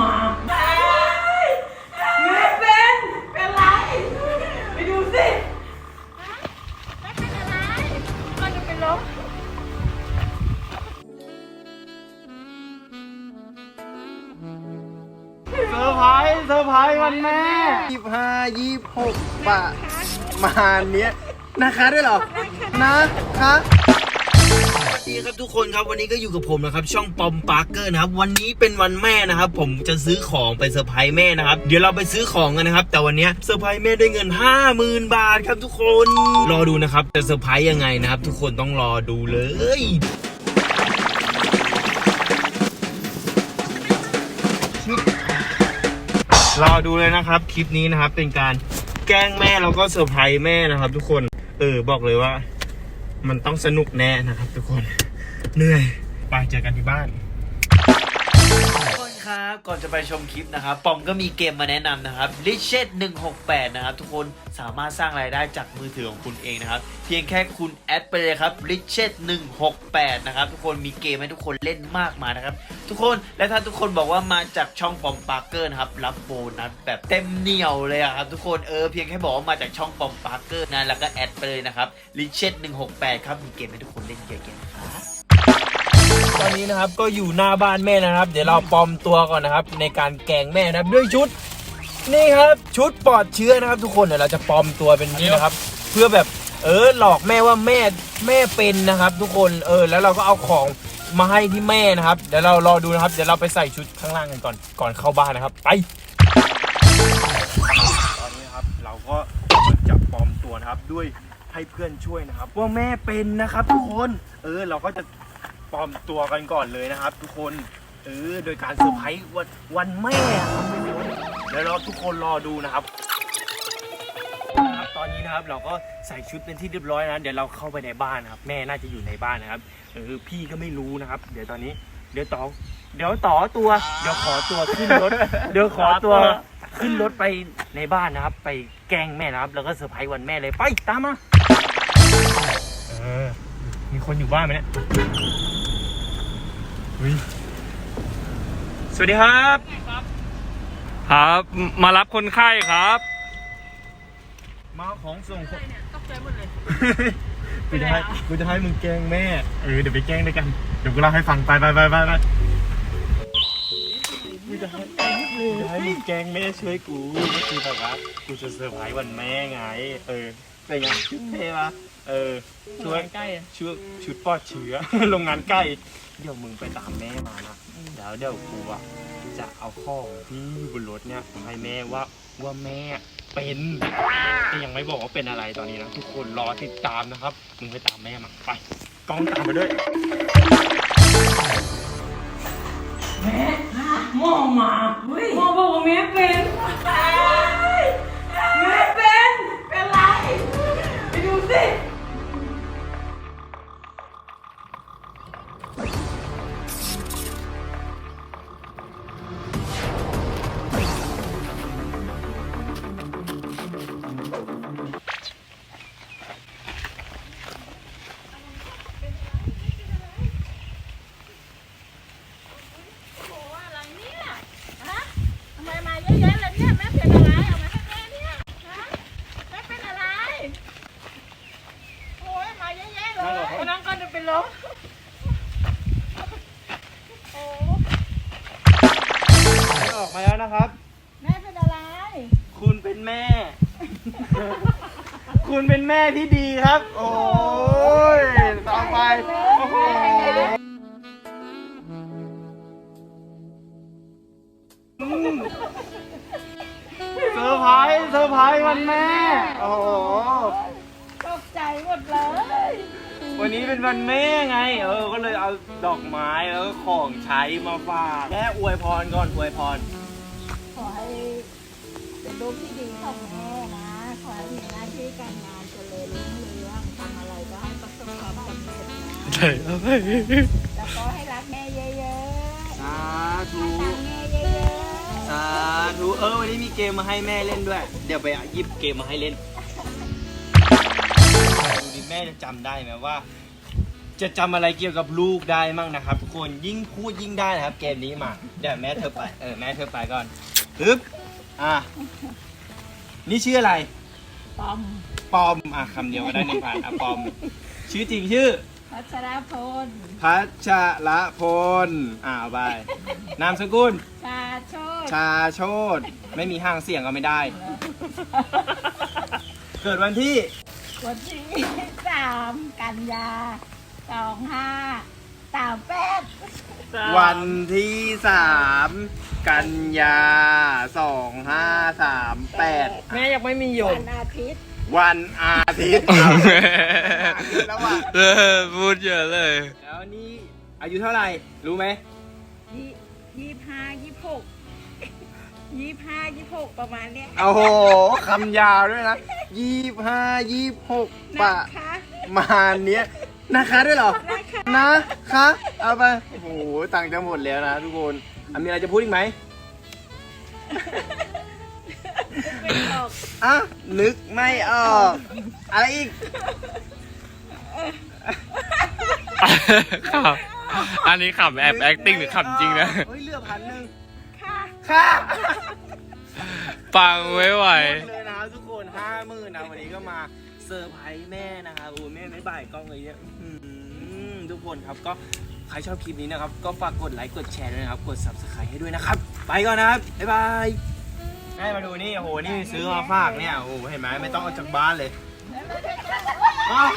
มาไม่เป็นเป็นไรไปดูสิม่เป็นอะไป็นลมเซอร์ไพรส์เซอร์ไพรส์วันแม่ยี่ห้ายี่หกบาทมาเนี้ยนะคะด้วยเหรอ นะคะ ดีครับทุกคนครับวันนี้ก็อยู่กับผมนะครับช่องปอมปาร์เกอร์นะครับวันนี้เป็นวันแม่นะครับ ผมจะซื้อของไปเซอร์ไพรส์แม่นะครับเดี๋ยวเราไปซื้อของกันนะครับ แต่วันนี้เซอร์ไพรส์แม่ด้วยเงิน 50,000 บาทครับทุกคนรอดูนะครับจะเซอร์ไพรส์ยังไงนะครับ ทุกคนต้องรอดูเลยรอดูเลยนะครับคลิปนี้นะครับเป็นการแกล้งแม่แล้วก็เซอร์ไพรส์แม่นะครับ ทุกคนเออบอกเลยว่า มันต้องสนุกแน่นะครับทุกคน เหนื่อย ไปเจอกันที่บ้าน ครับ ก่อนจะไปชมคลิปนะครับ ปอมก็มีเกมมาแนะนำนะครับ r i c h e t 168 นะครับ ทุกคนสามารถสร้างรายได้จากมือถือของคุณเองนะครับ เพียงแค่คุณแอดไปเลยครับ r i c h e t 168 นะครับ ทุกคนมีเกมให้ทุกคนเล่นมากมายนะครับ ทุกคนและถ้าทุกคนบอกว่ามาจากช่องปอมปาร์เกอร์นะครับ รับโบนัสแบบเต็มเหนียวเลยครับทุกคนเออเพียงแค่บอกว่ามาจากช่องปอมปาร์เกอร์นะแล้วก็แอดไปเลยนะครับ r i c h e t 168 ครับมีเกมให้ทุกคนเล่นเยอะแยะครับ ตอนนี้นะครับก็อยู่หน้าบ้านแม่นะครับ เดี๋ยวเราปลอมตัวก่อนนะครับ ในการแกล้งแม่นะครับด้วยชุด นี่ครับชุดปลอดเชื้อนะครับ ทุกคนเดี๋ยวเราจะปลอมตัวเป็นนี้นะครับ เพื่อแบบเออหลอกแม่ว่าแม่แม่เป็นนะครับ ทุกคนเออ แล้วเราก็เอาของมาให้ที่แม่นะครับ เดี๋ยวเรารอดูนะครับ เดี๋ยวเราไปใส่ชุดข้างล่างกันก่อนก่อนเข้าบ้านนะครับไปตอนนี้นะครับเราก็จะปลอมตัวนะครับด้วยให้เพื่อนช่วยนะครับ ว่าแม่เป็นนะครับ ทุกคน เออ เราก็จะ ปลอมตัวกันก่อนเลยนะครับ ทุกคนเออโดยการเซอร์ไพรส์วันวันแม่ครับทุกคนเดี๋ยวเราทุกคนรอดูนะครับนะครับตอนนี้นะครับเราก็ใส่ชุดเป็นที่เรียบร้อยนะเดี๋ยวเราเข้าไปในบ้านนะครับ แม่น่าจะอยู่ในบ้านนะครับเออพี่ก็ไม่รู้นะครับ เดี๋ยวตอนนี้ เดี๋ยวต่อ เดี๋ยวต่อตัว เดี๋ยวขอตัวขึ้นรถ เดี๋ยวขอตัวขึ้นรถไปในบ้านนะครับ ไปแกล้งแม่นะครับ แล้วก็เซอร์ไพรส์วันแม่เลยไปตามมาเออมีคนอยู่บ้านไหมเนี่ยเฮ้ย สวัสดีครับ ครับ มารับคนไข้ครับมาเอาของส่งคนตกใจหมดเลย กูจะให้กูจะให้มึงแกล้งแม่ เออเดี๋ยวไปแกล้งด้วยกัน เดี๋ยวกูเล่าให้ฟังไปไปไปไปไปกูจะให้กูจะให้มึงแกล้งแม่ช่วยกูก็คือแบบว่ากูจะเซอร์ไพรส์วันแม่ไง เออ เป็นไงชุดเท่ปะเออช่วยใกล้อะชุดชุดปลอดเชื้อ โรงงานใกล้ เดี๋ยวมึงไปตามแม่มานะเดี๋ยวเดี๋ยวกูอะจะเอาของที่อยู่บนรถเนี่ยให้แม่ว่าว่าแม่เป็นแต่ยังไม่บอกว่าเป็นอะไรตอนนี้นะทุกคนรอติดตามนะครับ มึงไปตามแม่มาไปกล้องตามมาด้วยแม่หมอมาหมอบอกว่าแม่เป็น มาแล้วนะครับ แม่เป็นอะไร คุณเป็นแม่ คุณเป็นแม่ที่ดีครับ โอ้ยต่อไปโอ้โหอืมเซอร์ไพรส์เซอร์ไพรส์วันแม่ โอ้โหตกใจหมดเลย วันนี้เป็นวันแม่ไง เออ ก็เลยเอาดอกไม้แล้วก็ของใช้มาฝากแม่อวยพรก่อนอวยพรขอให้เป็น ลูกที่ดีของแม่นะ ขอให้มีหน้าที่การงานเจริญรุ่งเรืองทำอะไรก็ให้ประสบความสำเร็จนะใช่แล้วก็ให้รักแม่เยอะๆสาธุให้ตังแม่เยอะสาธุเออวันนี้มีเกมมาให้แม่เล่นด้วย เดี๋ยวไปหยิบเกมมาให้เล่นดูดิแม่จะจำได้ไหมว่า จะจำอะไรเกี่ยวกับลูกได้มั่งนะครับ ทุกคนยิ่งพูดยิ่งได้นะครับ เกมนี้มาเดี๋ยวแม่เธอไปเออแม่เธอไปก่อนปึ๊บ อะ นี่ชื่ออะไร ปอมปอม อะคำเดียวก็ได้หนึ่งพันอะปอม ชื่อจริงชื่อ พัชรพล พัชระพล อ่าเอาไป นามสกุล ชาโชดชาโชดไม่มีห้างเสียงก็ไม่ได้ เกิดวันที่ วันที่สามกันยาสองห้าสามแปดวันที่สาม กันยาสองห้าสามแปดแม่ยังไม่มีหยวัดนอาทิตย์ วันอาทิตย์แล้วว่ะเออพูดเยอะเลย แล้วนี่อายุเท่าไหร่ รู้ไหมยี่ยี่ห้ายี่หกยี่ห้ายี่หกประมาณเนี้ยโอ้โหคำยาวด้วยนะยี่ห้ายี่หกปะนะคะมาเนี้ยนะคะด้วยเหรอนะคะนะคะ เอาไป โอ้โหตังค์จะหมดแล้วนะทุกคน อะมีอะไรจะพูดอีกไหมไม่ออกอะนึกไม่ออก อะไรอีก ขำอันนี้ขำแอบ acting หรือขำจริงนะ เฮ้ยเหลือพันหนึ่งค่ะค่ะปังไม่ไหวหมดเลยนะครับทุกคนห้าหมื่นนะวันนี้ก็มาเซอร์ไพรส์แม่นะครับโอ้แม่ไม่บ่ายกล้องเลยเนี่ยอื้อหือทุกคนครับก็ใครชอบคลิปนี้นะครับ ก็ฝากกดไลค์กดแชร์ด้วยนะครับ กด subscribe ให้ด้วยนะครับ ไปก่อนนะครับ บ๊ายบายแม่มาดูนี่โอ้โหนี่ซื้อมาฝากเนี่ยโอ้โหเห็นไหมไม่ต้องออกจากบ้านเลยอ้าว